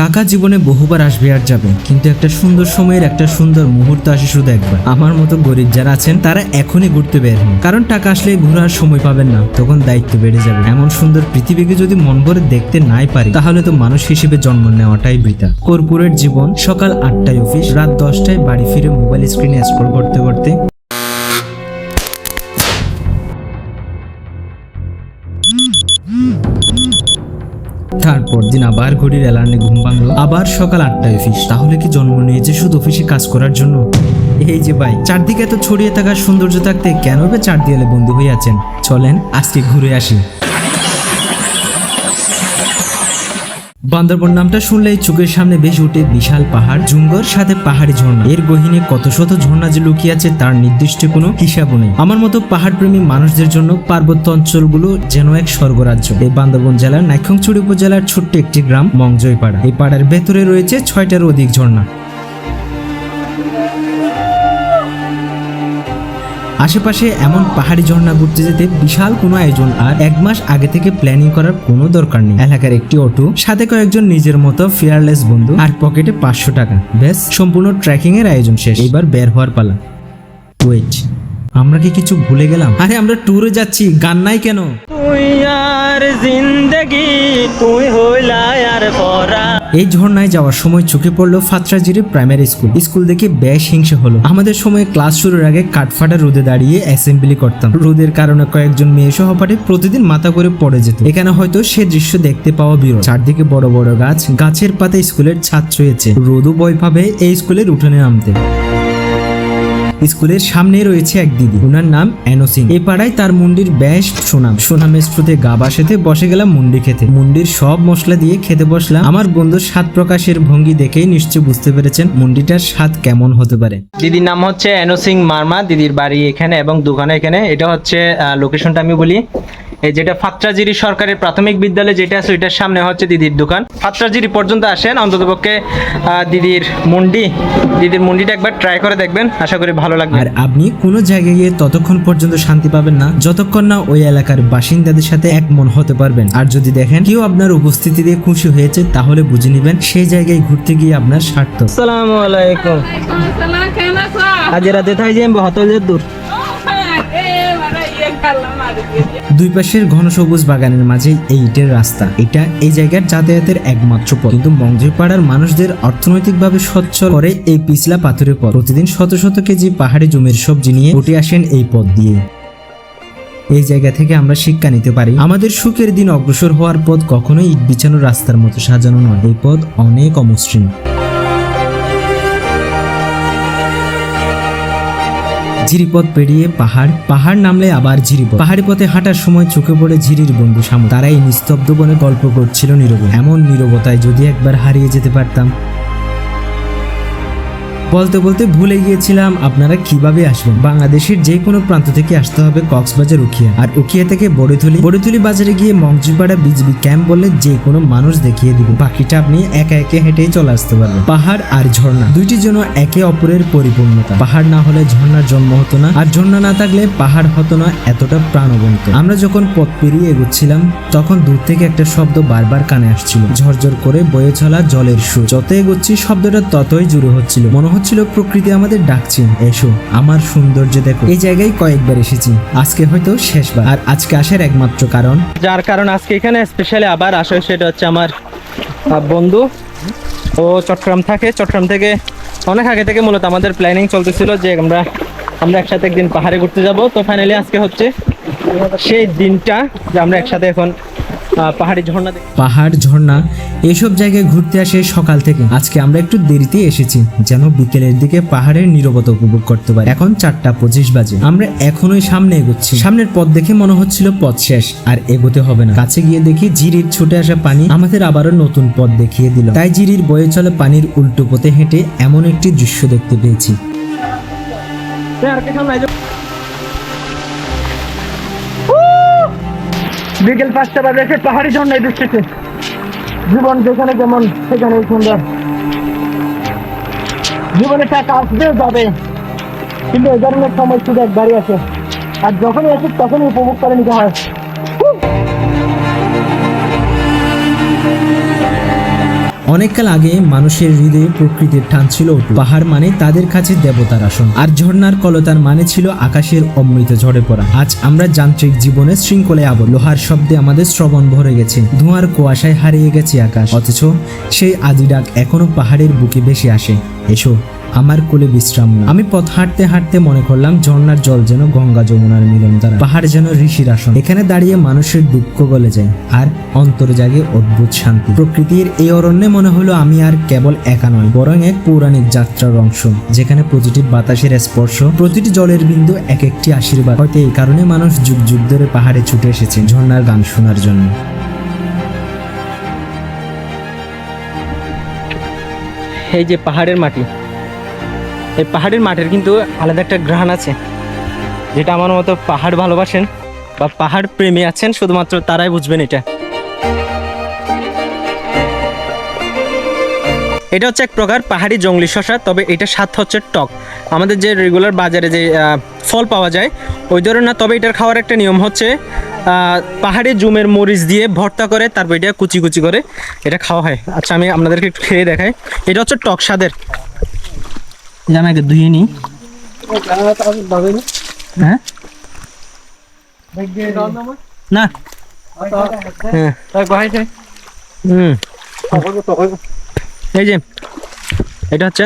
টাকা জীবনে বহুবার আসবে আর যাবে, কিন্তু একটা সুন্দর সময়ের একটা সুন্দর মুহূর্ত আসে শুধু একবার। আমার মতো গরিব যারা আছেন, তারা এখনই ঘুরতে বের হন। কারণ টাকা আসলে ঘোরার সময় পাবেন না, তখন দায়িত্ব বেড়ে যাবে। এমন সুন্দর পৃথিবীকে যদি মন ভরে দেখতে নাই পারি, তাহলে তো মানুষ হিসেবে জন্ম নেওয়াটাই বৃথা। কর্পোরেট জীবন, সকাল আটটায় অফিস, রাত দশটায় বাড়ি ফিরে মোবাইল স্ক্রিনে স্ক্রল করতে করতে তারপর দিন আবার ঘড়ির অ্যালার্মে ঘুম ভাঙলো। আবার সকাল আটটায় অফিস তাহলে কি জন্ম নিয়েছে শুধু অফিসে কাজ করার জন্য? এই যে ভাই, চারদিকে এত ছড়িয়ে থাকার সৌন্দর্য থাকতে কেন চার দেয়ালে বন্ধু হয়ে আছেন? চলেন, আজকে ঘুরে আসি। বান্দরবন নামটা শুনলেই চোখের সামনে বেশ উঠে বিশাল পাহাড় জুঙ্গর সাথে পাহাড়ি ঝর্ণা। এর গহিনে কত শত ঝর্ণা যে লুকিয়ে আছে তার নির্দিষ্ট কোনো হিসাবও নেই। আমার মতো পাহাড় প্রেমী মানুষদের জন্য পার্বত্য অঞ্চলগুলো যেন এক স্বর্গরাজ্য। এই বান্দরবন জেলার নাইখংছড়ি উপজেলার ছোট্ট একটি গ্রাম মংজয়পাড়া এই পাড়ার ভেতরে রয়েছে ছয়টার অধিক ঝর্ণা। আশেপাশে এমন পাহাড়ি ঝর্ণা ঘুরতে যেতে বিশাল কোনো আয়োজন আর এক মাস আগে থেকে প্ল্যানিং করার কোনো দরকার নেই। এলাকার একটি অটো, সাথে কয়েকজন নিজের মতো ফেয়ারলেস বন্ধু আর পকেটে পাঁচশো টাকা। ব্যাস, সম্পূর্ণ ট্রেকিং এর আয়োজন শেষ। এবার বের হওয়ার পালা। ওয়েট আমরা কি কিছু ভুলে গেলাম? আরে, আমরা ট্যুরে যাচ্ছি, গান নাই কেন? তুই আর জিন্দগি, তুই হইলা আর পরা। এই ঝর্ণায় যাওয়ার সময় চোখে পড়ল ফাত্রাজিরি প্রাইমারি স্কুল স্কুল দেখে বেশ হিংসা হলো। আমাদের সময় ক্লাস শুরুর আগে কাঠফাটা রোদে দাঁড়িয়ে অ্যাসেম্বলি করতাম। রোদের কারণে কয়েকজন মেয়ে সহপাঠে প্রতিদিন মাথা করে পড়ে যেত। এখানে হয়তো সে দৃশ্য দেখতে পাওয়া বিরল। চারদিকে বড় বড় গাছ, গাছের পাতা স্কুলের ছাদ ছুঁয়েছে। রোদও ভয় পাবে এই স্কুলের উঠোনে নামতে। স্কুলের সামনে রয়েছে এক দিদি। ওনার নাম অ্যানো সিং। এই পাড়ায় তার মুন্ডির বেশ সুনাম। সুনামের স্রোতে গা বাসাতে বসে গেলাম মুন্ডি খেতে। মুন্ডির সব মশলা দিয়ে খেতে বসলাম। আমার বন্ধুর স্বাদ প্রকাশের ভঙ্গি দেখেই নিশ্চয় বুঝতে পেরেছেন মুন্ডিটার স্বাদ কেমন হতে পারে। দিদির নাম হচ্ছে এনো সিং মার্মা, দিদির বাড়ি এখানে এবং দোকানে এখানে। এটা হচ্ছে লোকেশনটা আমি বলি। যেটা ফাত্রাজিরি সরকারের প্রাথমিক বিদ্যালয় যেটা আছে, ওইটার সামনে হচ্ছে দিদির দোকান। ফাত্রাজিরি পর্যন্ত আসেন, অন্ততপক্ষে দিদির মুন্ডি, দিদির মুন্ডিটা একবার ট্রাই করে দেখবেন। আশা করি ভালো লাগবে। আর আপনি কোনো জায়গায় গিয়ে ততক্ষণ পর্যন্ত শান্তি পাবেন না যতক্ষণ না ওই এলাকার বাসিন্দাদের সাথে এক মন হতে পারবেন। আর যদি দেখেন কেউ আপনার উপস্থিতি দিয়ে খুশি হয়েছে তাহলে বুঝে নেবেন সেই জায়গায় ঘুরতে গিয়ে আপনার স্বার্থ। আসসালামু আলাইকুম. আজ রাতে থাই যে বহতল দূর। দুই পাশের ঘন সবুজ বাগানের মাঝে এই ইটের রাস্তা। এটা এই জায়গার যাতায়াতের একমাত্র পথ। কিন্তু মঞ্জুরপাড়ার মানুষদের অর্থনৈতিকভাবে সচ্ছল করে এই পিছলা পাথরের পথ। প্রতিদিন শত শত কেজি পাহাড়ি জমির সবজি নিয়ে উঠে আসেন এই পথ দিয়ে। এই জায়গা থেকে আমরা শিক্ষা নিতে পারি, আমাদের সুখের দিন অগ্রসর হওয়ার পথ কখনোই ইট বিছানো রাস্তার মতো সাজানো নয়। এই পথ অনেক অমসৃণ। ঝিরিপথ পেরিয়ে পাহাড় পাহাড় নামলে আবার ঝিরিপথ। পাহাড়ি পথে হাঁটার সময় চোখে পড়ে ঝিরির বন্ধু সামু তারা এই নিস্তব্ধ বনে গল্প করছিল নীরবে। এমন নীরবতায় যদি একবার হারিয়ে যেতে পারতাম বলতে বলতে ভুলে গিয়েছিলাম আপনারা কীভাবে আসবেন। বাংলাদেশের যে কোনো প্রান্ত থেকে আসতে হবে কক্সবাজার উখিয়া। আর উখিয়া থেকে বড়িথলি বড়িথলি বাজারে গিয়ে মংজুপাড়া বিজবি ক্যাম্প বললে যে কোনো মানুষ দেখিয়ে দিবে। বাকিটা আপনি একা একে হেঁটেই চলে আসতে পারবেন। পাহাড় আর ঝর্ণা। দুইটি যেন একে অপরের পরিপূর্ণতা। পাহাড় না হলে ঝর্ণার জন্ম হতো না। আর ঝর্ণা না থাকলে পাহাড় হতো না, এতটা প্রাণবন্ত। আমরা যখন পথ পেরিয়ে এগোচ্ছিলাম, তখন দূর থেকে একটা শব্দ বারবার কানে আসছিল। ঝরঝর করে বয়ে চলা জলের সুর। যত এগোচ্ছি, শব্দটা ততই জুড়ে হচ্ছিল। মনে হচ্ছিল প্রকৃতি আমাদের ডাকছে। এসো, আমার সৌন্দর্য দেখো। এই জায়গায় কয়েকবার এসেছি। আজকে হয়তো শেষবার। আর আজকে আসার একমাত্র কারণ? যার কারণ আজকে এখানে স্পেশালি আবার আসা সেটা হচ্ছে আমার বন্ধু। ও চট্টগ্রাম থাকে। চট্টগ্রাম থেকে অনেক আগে থেকে মূলত আমাদের প্ল্যানিং চলতেছিল যে আমরা আমরা একসাথে একদিন পাহাড়ে ঘুরতে যাব। তো ফাইনালি আজকে হচ্ছে সেই দিনটা যে আমরা একসাথে এখন পাহাড়ি ঝর্ণা পাহাড় ঝর্ণা এসব জায়গায় ঘুরতে আসে সকাল থেকে। আজকে আমরা একটু দেরিতে এসেছি যেন বিকেলের দিকে পাহাড়ের নীরবতা উপভোগ করতে পারি। এখন চারটা পঁচিশ বাজে। আমরা এখনোই সামনে এগোচ্ছি। সামনের পথ দেখে মনে হচ্ছিল পথ শেষ আর এগোতে হবে না। কাছে গিয়ে দেখি জিরির ছুটে আসা পানি আমাদের আবারও নতুন পথ দেখিয়ে দিল। তাই জিরির বয়ে চলে পানির উল্টো পথে হেঁটে এমন একটি দৃশ্য দেখতে পেয়েছি। বিকেল পাঁচটা বাজে পাহাড়ি ঝর্ণায় দৃষ্টিতে জীবন যেখানে যেমন সেখানে সুন্দর। জীবনে টাকা আসবেও যাবে, কিন্তু এ ধরনের সময় শুধু একবারই আছে আর যখনই আসে তখনই উপভোগ করে নিতে হয়। অনেককাল আগে মানুষের হৃদয়ে প্রকৃতির টান ছিল। পাহাড় মানে তাদের কাছে দেবতার আসন। আর ঝর্ণার কলতার মানে ছিল আকাশের অমৃত ঝরে পড়া। আজ আমরা যান্ত্রিক জীবনে শৃঙ্খলে আবদ্ধ। লোহার শব্দে আমাদের শ্রবণ ভরে গেছে। ধোঁয়ার কুয়াশায় হারিয়ে গেছে আকাশ। অথচ সেই আদি ডাক এখনও পাহাড়ের বুকে বেশি আসে। এসো আমার কোলে বিশ্রাম নাও। আমি পথ হাঁটতে হাঁটতে মনে করলাম ঝর্ণার জল যেন গঙ্গা যমুনার মিলন দ্বারা। পাহাড় যেন ঋষির আসন। এখানে দাঁড়িয়ে মানুষের দুঃখ গলে যায় আর অন্তর জাগে অদ্ভুত শান্তি। প্রকৃতির এই অরণ্যে মনে হলো আমি আর কেবল একা নয় বরং এক পৌরাণিক যাত্রার অংশ, যেখানে প্রতিটি বাতাসের স্পর্শ, প্রতিটি জলের বিন্দু এক একটি আশীর্বাদ। হয়তো এই কারণে মানুষ যুগ যুগ ধরে পাহাড়ে ছুটে এসেছে ঝর্ণার গান শোনার জন্য। এই যে পাহাড়ের মাটি এই পাহাড়ের মাঠের কিন্তু আলাদা একটা গ্রহণ আছে। যেটা আমার মতো পাহাড় ভালোবাসেন বা পাহাড় প্রেমী আছেন, শুধুমাত্র তারাই বুঝবেন এটা। এটা হচ্ছে এক প্রকার পাহাড়ি জঙ্গলি শশা, তবে এটা স্বাদ হচ্ছে টক। আমাদের যে রেগুলার বাজারে যে ফল পাওয়া যায়, ওই ধরনের না, তবে এটার খাওয়ার একটা নিয়ম হচ্ছে পাহাড়ি জুমের মরিচ দিয়ে ভর্তা করে, তারপর এটা কুচি কুচি করে, এটা খাওয়া হয়। আচ্ছা আমি আপনাদেরকে একটু খেয়ে দেখাই। এটা হচ্ছে টক স্বাদের। আমি আগে ধুয়ে না। হ্যাঁ? এই যে, এটা হচ্ছে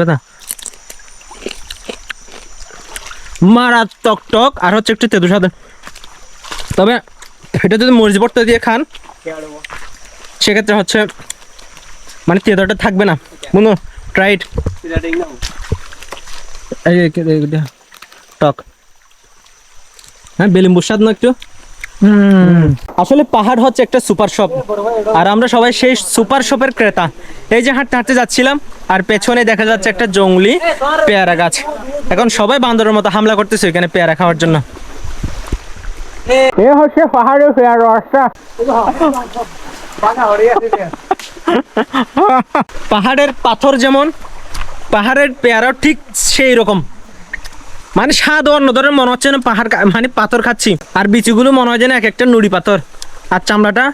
কথা মারাত্মক টক আর হচ্ছে একটু তেতু স্বাদ তবে এটা যদি মরিচ ভর্তা দিয়ে খান, সেক্ষেত্রে হচ্ছে মানে তেতোটা থাকবে না। বন্ধু এই যে কে- এইটা, টক। হ্যাঁ বেলিম্বুর স্বাদ না একটু? আসলে পাহাড় হচ্ছে একটা সুপার শপ। আর আমরা সবাই সেই সুপার শপের ক্রেতা। এই যে হাঁটতে হাঁটতে যাচ্ছিলাম আর পেছনে দেখা যাচ্ছে একটা জঙ্গলি পেয়ারা গাছ। এখন সবাই বান্দরের মতো হামলা করতেছে এখানে পেয়ারা খাওয়ার জন্য। এ হচ্ছে পাহাড়ের পেয়ারা রাস্তা পাহাড়ের পাথর যেমন, পাহাড়ের পেয়ারাও ঠিক সেই রকম। মানে স্বাদ অন্য ধরনের, মনে হচ্ছে না পাহাড় মানে পাথর খাচ্ছি। আর বিচিগুলো মনে হয় যেন এক একটা নুড়ি পাথর। আর চামড়াটা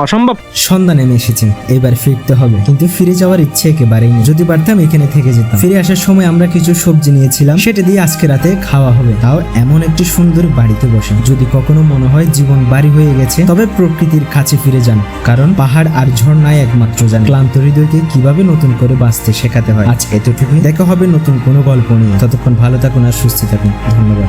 অসম্ভব। সন্ধ্যা নেমে এসেছে। এবার ফিরতে হবে। কিন্তু ফিরে যাওয়ার ইচ্ছে একেবারেই নেই। যদি পারতাম, এখানে থেকে যেতাম। ফিরে আসার সময় আমরা কিছু সবজি নিয়েছিলাম। সেটা দিয়ে আজকে রাতে খাওয়া হবে। তাও এমন একটি সুন্দর বাড়িতে বসে। যদি কখনো মনে হয় জীবন বাড়ি হয়ে গেছে, তবে প্রকৃতির কাছে ফিরে যান। কারণ পাহাড় আর ঝর্ণায় একমাত্র জান। ক্লান্ত হৃদয়কে কীভাবে নতুন করে বাঁচতে শেখাতে হয়? আজ এতটুকুই। দেখা হবে নতুন কোনো গল্প নিয়ে। ততক্ষণ ভালো থাকুন আর সুস্থ থাকুন। ধন্যবাদ।